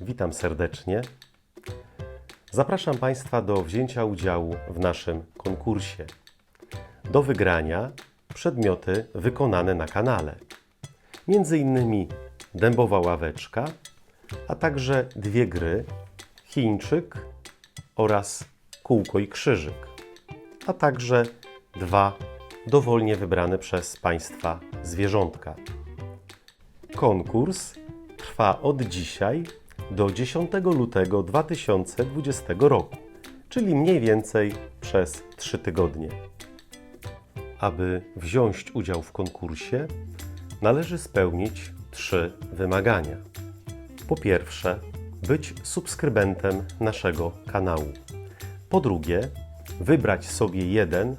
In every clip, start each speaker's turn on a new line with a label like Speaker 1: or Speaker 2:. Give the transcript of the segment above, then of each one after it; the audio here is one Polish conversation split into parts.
Speaker 1: Witam serdecznie. Zapraszam Państwa do wzięcia udziału w naszym konkursie. Do wygrania przedmioty wykonane na kanale. Między innymi dębowa ławeczka, a także dwie gry Chińczyk oraz kółko i krzyżyk, a także dwa dowolnie wybrane przez Państwa zwierzątka. Konkurs trwa od dzisiaj do 10 lutego 2020 roku, czyli mniej więcej przez 3 tygodnie. Aby wziąć udział w konkursie, należy spełnić trzy wymagania. Po pierwsze, być subskrybentem naszego kanału. Po drugie, wybrać sobie jeden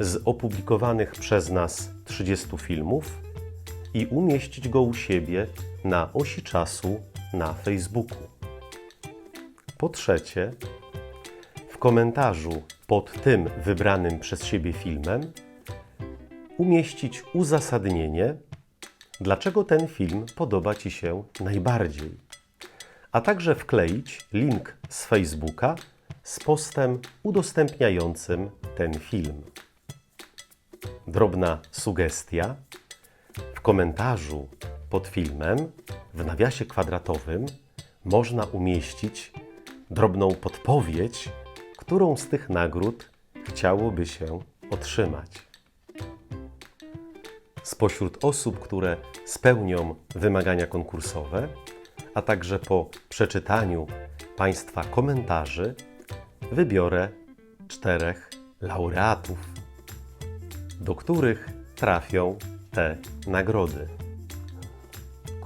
Speaker 1: z opublikowanych przez nas 30 filmów i umieścić go u siebie na osi czasu na Facebooku. Po trzecie, w komentarzu pod tym wybranym przez siebie filmem umieścić uzasadnienie, dlaczego ten film podoba Ci się najbardziej, a także wkleić link z Facebooka z postem udostępniającym ten film. Drobna sugestia. W komentarzu pod filmem w nawiasie kwadratowym można umieścić drobną podpowiedź, którą z tych nagród chciałoby się otrzymać. Spośród osób, które spełnią wymagania konkursowe, a także po przeczytaniu Państwa komentarzy, wybiorę czterech laureatów, do których trafią te nagrody.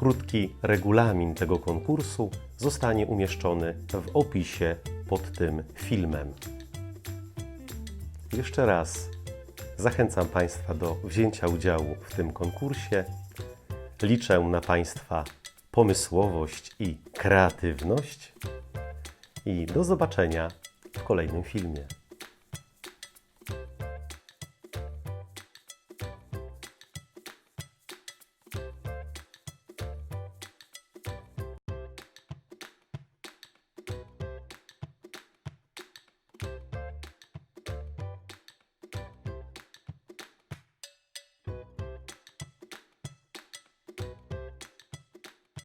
Speaker 1: Krótki regulamin tego konkursu zostanie umieszczony w opisie pod tym filmem. Jeszcze raz zachęcam Państwa do wzięcia udziału w tym konkursie. Liczę na Państwa pomysłowość i kreatywność. I do zobaczenia w kolejnym filmie.